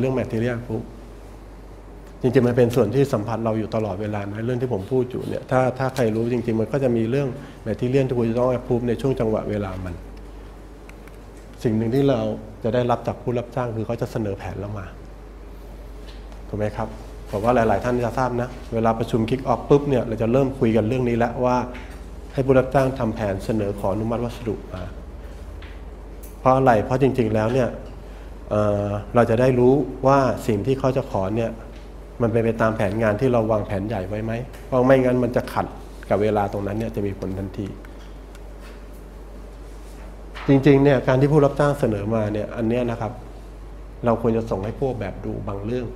เรื่องแมทเทียลปุ๊บจริงๆมันเป็นส่วนที่สัมผัสเราอยู่ตลอดเวลาในเรื่องที่ผมพูดอยู่เนี่ยถ้าถ้าใครรู้จริง ๆ มันก็จะมีเรื่องแมทเทียลที่คุณจะต้องแอปพูในช่วงจังหวะเวลามัน สิ่งหนึ่งที่เราจะได้รับจากผู้รับจ้างคือเขาจะเสนอแผนเรามาถูกไหมครับผมว่าหลาย ๆ ท่านจะทราบนะ เวลาประชุมคิกออฟปุ๊บเนี่ยเราจะเริ่มคุยกันเรื่องนี้แล้วว่า ให้ผู้รับจ้างทำแผนเสนอขออนุมัติวัสดุมา เพราะอะไรเพราะจริง ๆ แล้วเนี่ย เเราจะได้รู้ว่าสิ่งที่เขาจะขอเนี่ยมันเป็นไปตามแผนงานที่เราวางแผนใหญ่ไว้ไหมเพราะไม่งั้นมันจะขัดกับเวลาตรงนั้นเนี่ยจะมีผลทันที จริงๆเนี่ยการที่ผู้รับจ้างเสนอมาเนี่ยอันเนี้ยนะครับ เราควรจะส่งให้พวกแบบดูบางเรื่อง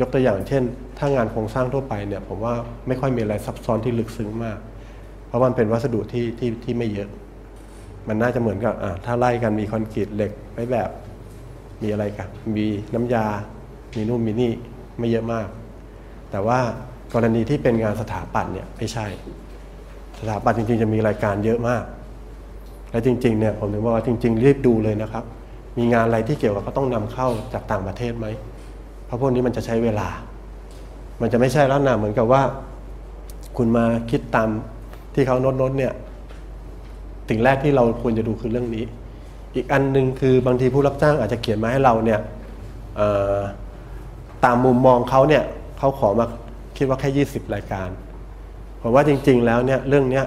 ยกตัวอย่างเช่น ถ้างานโครงสร้างทั่วไปเนี่ยผมว่าไม่ค่อยมีอะไรซับซ้อนที่ลึกซึ้งมาก เพราะมันเป็นวัสดุที่ที่ที่ไม่เยอะ มันน่าจะเหมือนกับอ่าถ้าไล่กันมีคอนกรีตเหล็กไว้แบบ มีอะไรกันมีน้ำยา มีนู่นมีนี่ไม่เยอะมาก แต่ว่ากรณีที่เป็นงานสถาปัตย์เนี่ยไม่ใช่ สถาปัตย์จริง ๆ จะมีรายการเยอะมาก และจริง ๆเนี่ยผมถึงบอกว่าจริง ๆ รีบดูเลยนะครับ มีงานอะไรที่เกี่ยวกับก็ต้องนำเข้าจากต่างประเทศไหมเพราะพวกนี้มันจะใช้เวลา มันจะไม่ใช่ลักษณะเหมือนกับว่า คุณมาคิดตามที่เขาโน้ตๆเนี่ยสิ่งแรกที่เราควรจะดูคือเรื่องนี้ อีกอันหนึ่งคือบางทีผู้รับจ้างอาจจะเขียนมาให้เราเนี่ยตามมุมมองเขาเนี่ยเขาขอมาคิดว่าแค่ 20 รายการผมว่าจริง ๆ แล้วเนี่ยเรื่องเนี้ย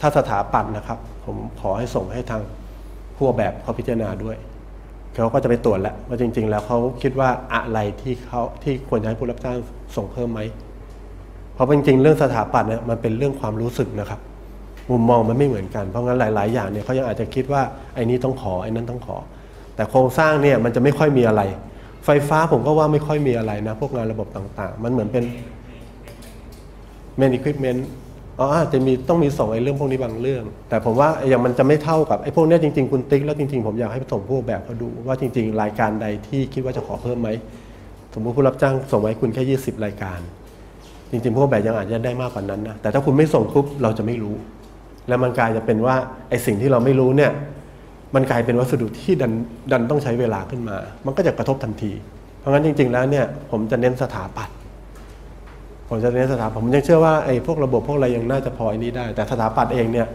ถ้าสถาปัตย์นะครับ ผมขอให้ส่งให้ทางผู้แบบเขาพิจารณาด้วยเขาก็จะไปตรวจแล้วว่าจริง ๆ แล้วเขาคิดว่าอะไรที่เขาที่ควรจะให้ผู้รับจ้างส่งเพิ่มไหมเพราะจริง ๆ เรื่องสถาปัตย์เนี่ยมันเป็นเรื่องความรู้สึกนะครับ มุมมองมันไม่เหมือนกัน เพราะงั้นหลาย ๆ อย่างเนี่ยเขายังอาจจะคิดว่าไอ้นี้ต้องขอไอ้นั้นต้องขอ แต่โครงสร้างเนี่ยมันจะไม่ค่อยมีอะไร ไฟฟ้าผมก็ว่าไม่ค่อยมีอะไรนะ พวกงานระบบต่างๆ มันเหมือนเป็น main equipment อ๋อจจะมีต้องมีส่งไอ้เรื่องพวกนี้บางเรื่อง แต่ผมว่าอย่างมันจะไม่เท่ากับไอ้พวกนี้จริง ๆ คุณติ๊กแล้วจริง ๆ ผมอยากให้ส่งผู้แบบเขาดูว่าจริง ๆ รายการใดที่คิดว่าจะขอเพิ่มไหมสมมติผู้รับจ้างส่งไว้คุณแค่20 รายการ จริงๆพวกแบบยังอาจจะได้มากกว่านั้นนะแต่ถ้าคุณไม่ส่งปุ๊บเราจะไม่รู้ แล้วมันกลายจะเป็นว่าไอ้สิ่งที่เราไม่รู้เนี่ย มันกลายเป็นวัสดุที่ดันดันต้องใช้เวลาขึ้นมา มันก็จะกระทบทันที เพราะงั้นจริง ๆ แล้วเนี่ย ผมจะเน้นสถาปัตย์ผมจะเน้นสถาปัตย์ผมยังเชื่อว่าไอ้พวกระบบพวกอะไรยังน่าจะพออันนี้ได้ แต่สถาปัตย์เองเนี่ย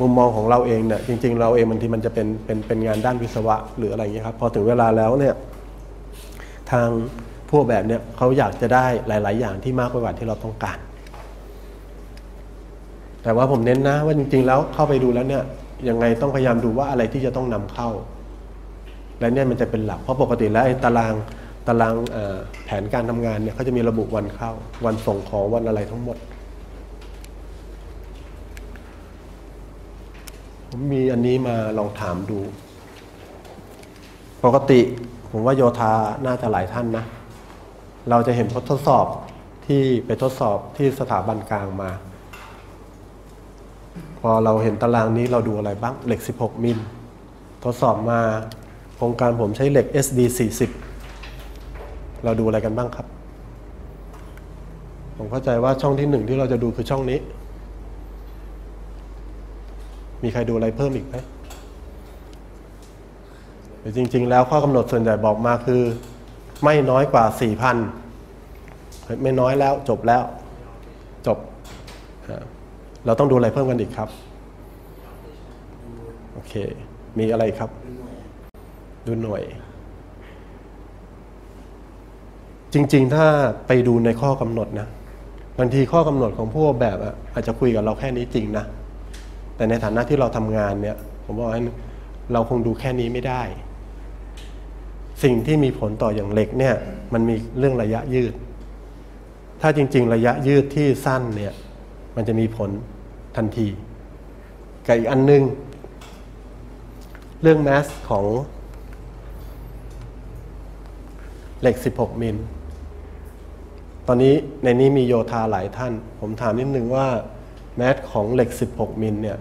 มุมมองของเราเองเนี่ยจริง ๆ เราเองบางทีมันจะเป็นเป็นเป็นงานด้านวิศวะหรืออะไรอย่างเงี้ยครับพอถึงเวลาแล้วเนี่ยทางพวกแบบเนี่ยเขาอยากจะได้หลาย ๆ อย่างที่มากกว่าที่เราต้องการ แต่ว่าผมเน้นนะว่าจริง ๆ แล้วเข้าไปดูแล้วเนี่ยยังไงต้องพยายามดูว่าอะไรที่จะต้องนำเข้า และเนี่ยมันจะเป็นหลักเพราะปกติแล้วไอ้ตารางตารางแผนการทำงานเนี่ยเขาจะมีระบุวันเข้า วันส่งของวันอะไรทั้งหมด ผมมีอันนี้มาลองถามดู ปกติผมว่าโยธาน่าจะหลายท่านนะ เราจะเห็นทดสอบที่ไปทดสอบที่สถาบันกลางมา อเราเห็นตารางนี้เราดูอะไรบ้างเหล็ก 16 มิล ทดสอบมาโครงการผมใช้เหล็ก SD 40 เราดูอะไรกันบ้างครับ ผมเข้าใจว่าช่องที่หนึ่งที่เราจะดูคือช่องนี้ มีใครดูอะไรเพิ่มอีกไหมแต่จริง ๆ แล้วข้อกำหนดส่วนใหญ่บอกมาคือ ไม่น้อยกว่า 4,000 ไม่น้อยแล้วจบแล้ว จบ เราต้องดูอะไรเพิ่มกันอีกครับ โอเค มีอะไรครับ ดูหน่วย จริง ๆ ถ้าไปดูในข้อกำหนดนะบางทีข้อกำหนดของผู้แบบอาจจะคุยกับเราแค่นี้จริงนะ แต่ในฐานะที่เราทำงานเนี่ย ผมบอกว่าเราคงดูแค่นี้ไม่ได้ สิ่งที่มีผลต่ออย่างเหล็กเนี่ย มันมีเรื่องระยะยืด ถ้าจริง ๆ ระยะยืดที่สั้นเนี่ย มันจะมีผล ทันทีกับอีกอันนึง เรื่องแมสของเหล็ก 16 มิล ตอนนี้ในนี้มีโยธาหลายท่าน ผมถามนิดนึงว่าแมสของเหล็ก 16 มิลเนี่ย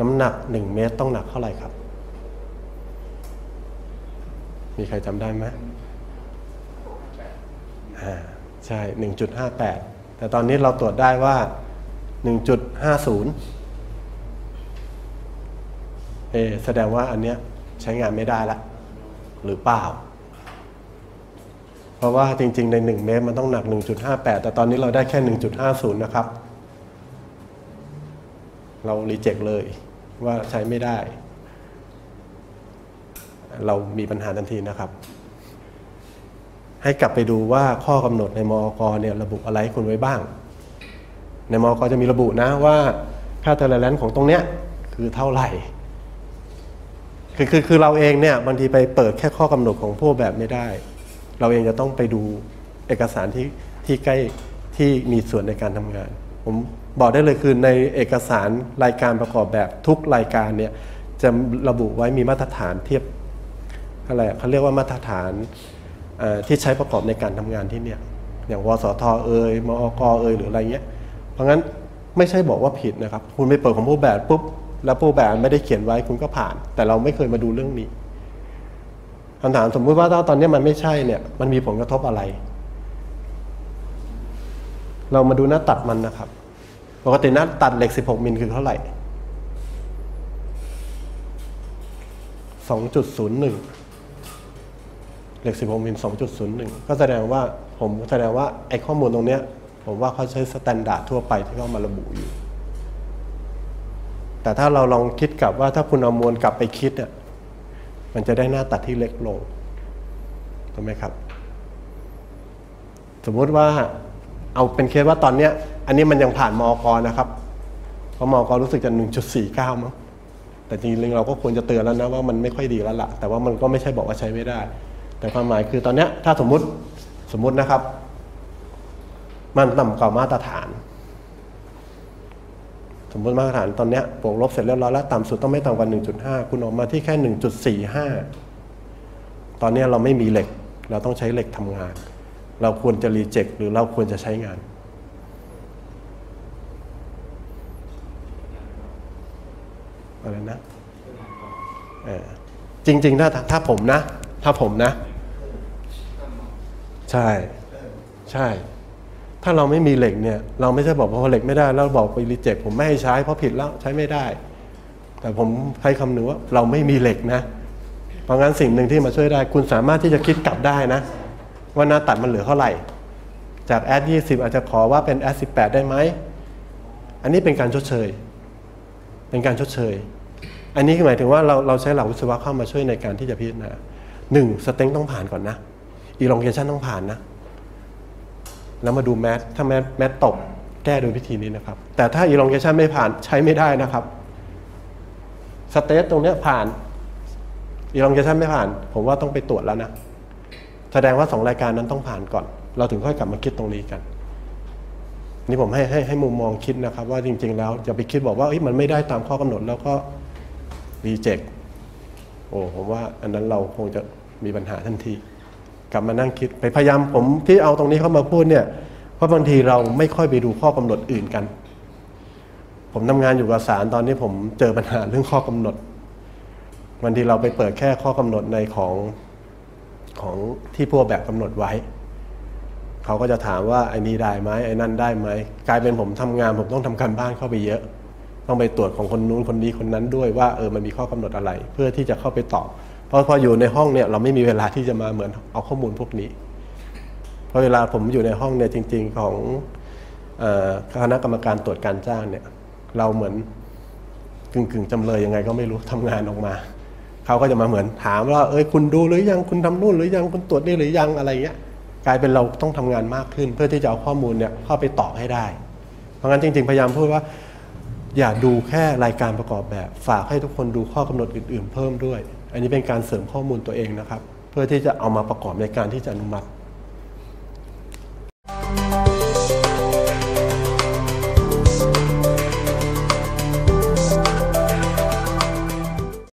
น้ำหนัก 1 เมตรต้องหนักเท่าไหร่ครับ มีใครจำได้ไหมอ่า ใช่ 1.58 แต่ตอนนี้เราตรวจได้ว่า 1.50เอแสดงว่าอันเนี้ยใช้งานไม่ได้ละ หรือเปล่า เพราะว่าจริงๆ ใน 1 เมตรมันต้องหนัก 1.58 แต่ตอนนี้เราได้แค่ 1.50 นะครับ เรารีเจ็คเลยว่าใช้ไม่ได้ เรามีปัญหาทันทีนะครับ ให้กลับไปดูว่าข้อกำหนดในมอกเนี่ยระบุอะไรให้คุณไว้บ้าง ในมอกจะมีระบุนะว่าค่าเทอร์แลนซ์ของตรงเนี้ยคือเท่าไหร่คือคือคือเราเองเนี่ยบางทีไปเปิดแค่ข้อกำหนดของพวกแบบไม่ได้ เราเองจะต้องไปดูเอกสารที่ที่ใกล้ที่มีส่วนในการทำงาน ผมบอกได้เลยคือในเอกสารรายการประกอบแบบทุกรายการเนี่ยจะระบุไว้มีมาตรฐานเทียบอะไรเขาเรียกว่ามาตรฐานที่ใช้ประกอบในการทำงานที่เนี่ยอย่างวสทเอ่ยมอกเอ่ยหรืออะไรเงี้ย ราะงั้นไม่ใช่บอกว่าผิดนะครับ คุณไปเปิดของผู้แบบปุ๊บแล้วผู้แบบไม่ได้เขียนไว้คุณก็ผ่าน แต่เราไม่เคยมาดูเรื่องนี้คำถามสมมุติว่าถ้าตอนนี้มันไม่ใช่เนี่ย มันมีผลกระทบอะไร เรามาดูหน้าตัดมันนะครับ ปกติหน้าตัดเหล็ก 16 มิลคือเท่าไหร่ 2.01 เหล็ก 16 มิล 2.01 ก็แสดงว่าผมแสดงว่าไอ้ข้อมูลตรงเนี้ย ผมว่าเขาใช้สแตนดาร์ดทั่วไปที่เขามาระบุอยู่ แต่ถ้าเราลองคิดกลับว่าถ้าคุณเอามวลกลับไปคิดอะมันจะได้หน้าตัดที่เล็กลงถูกไหมครับ สมมุติว่าเอาเป็นเคสว่าตอนเนี้ย อันนี้มันยังผ่านมอกนะครับ เพราะมอกรู้สึกจะ 1.49 มั้งแต่จริงๆเราก็ควรจะเตือนแล้วนะว่ามันไม่ค่อยดีแล้วล่ะ แต่ว่ามันก็ไม่ใช่บอกว่าใช้ไม่ได้ แต่ความหมายคือตอนเนี้ยถ้าสมมุติสมมุตินะครับ มันต่ำกว่ามาตรฐาน สมมติมาตรฐานตอนนี้บวกลบเสร็จเรียบร้อยแล้วต่ำสุดต้องไม่ต่ำกว่า 1.5 คุณออกมาที่แค่ 1.45 ตอนนี้เราไม่มีเหล็ก เราต้องใช้เหล็กทำงาน เราควรจะรีเจ็คหรือเราควรจะใช้งานอะไรนะเออจริง ๆ ถ้าถ้าผมนะ ถ้าผมนะ ใช่ ใช่ ถ้าเราไม่มีเหล็กเนี่ยเราไม่ใช่บอกว่าพอเหล็กไม่ได้แล้วบอกไปรีเจ็คผมไม่ให้ใช้เพราะผิดแล้วใช้ไม่ได้ แต่ผมให้คำหนึ่งว่าเราไม่มีเหล็กนะ เพราะงั้นสิ่งหนึ่งที่มาช่วยได้ คุณสามารถที่จะคิดกลับได้นะ ว่าหน้าตัดมันเหลือเท่าไหร่ จากแอดยี่สิบอาจจะขอว่าเป็นแอดสิบแปดได้ไหมอันนี้เป็นการชดเชย เป็นการชดเชย อันนี้หมายถึงว่าเราเราใช้หลักวิศวะเข้ามาช่วยในการที่จะพิจารณาหนึ่งสเต็งต้องผ่านก่อนนะอีลองเกชันต้องผ่านนะ แล้วมาดูแมทถ้าแมทแมทตกแก้โดยวิธีนี้นะครับ แต่ถ้า elongation ไม่ผ่านใช้ไม่ได้นะครับสเตตตรงเนี้ยผ่าน elongation ไม่ผ่าน ผมว่าต้องไปตรวจแล้วนะ แสดงว่าสองรายการนั้นต้องผ่านก่อน เราถึงค่อยกลับมาคิดตรงนี้กัน นี่ผมให้ให้ให้มุมมองคิดนะครับ ว่าจริง ๆ แล้วอย่าไปคิดบอกว่ามันไม่ได้ตามข้อกำหนดแล้วก็รีเจ็คโอ้ผมว่าอันนั้นเราคงจะมีปัญหาทันที กลับมานั่งคิดไปพยายามผมที่เอาตรงนี้เข้ามาพูดเนี่ยเพราะบางทีเราไม่ค่อยไปดูข้อกำหนดอื่นกัน ผมทำงานอยู่กับศาลตอนนี้ผมเจอปัญหาเรื่องข้อกำหนดบางทีเราไปเปิดแค่ข้อกำหนดในของของที่พวกแบบกำหนดไว้ เขาก็จะถามว่าไอ้นี้ได้ไหมไอ้นั่นได้ไหมกลายเป็นผมทำงานผมต้องทำการบ้านเข้าไปเยอะ ต้องไปตรวจของคนนู้นคนนี้คนนั้นด้วยว่าเออมันมีข้อกำหนดอะไร เพื่อที่จะเข้าไปตอบ เพราะพออยู่ในห้องเนี่ยเราไม่มีเวลาที่จะมาเหมือนเอาข้อมูลพวกนี้ เพราะเวลาผมอยู่ในห้องเนี่ยจริง ๆของคณะกรรมการตรวจการจ้างเนี่ยเราเหมือนกึ่งๆจำเลยยังไงก็ไม่รู้ทำงานออกมาเขาก็จะมาเหมือนถามว่าเอ้ยคุณดูหรือยังคุณทำนู่นหรือยังคุณตรวจนี่หรือยังอะไรเงี้ยกลายเป็นเราต้องทำงานมากขึ้น เพื่อที่จะเอาข้อมูลเนี่ยเข้าไปตอบให้ได้ เพราะงั้นจริง ๆ พยายามพูดว่า อย่าดูแค่รายการประกอบแบบ ฝากให้ทุกคนดูข้อกำหนดอื่น ๆ เพิ่มด้วย อันนี้เป็นการเสริมข้อมูลตัวเองนะครับ เพื่อที่จะเอามาประกอบในการที่จะอนุมัติ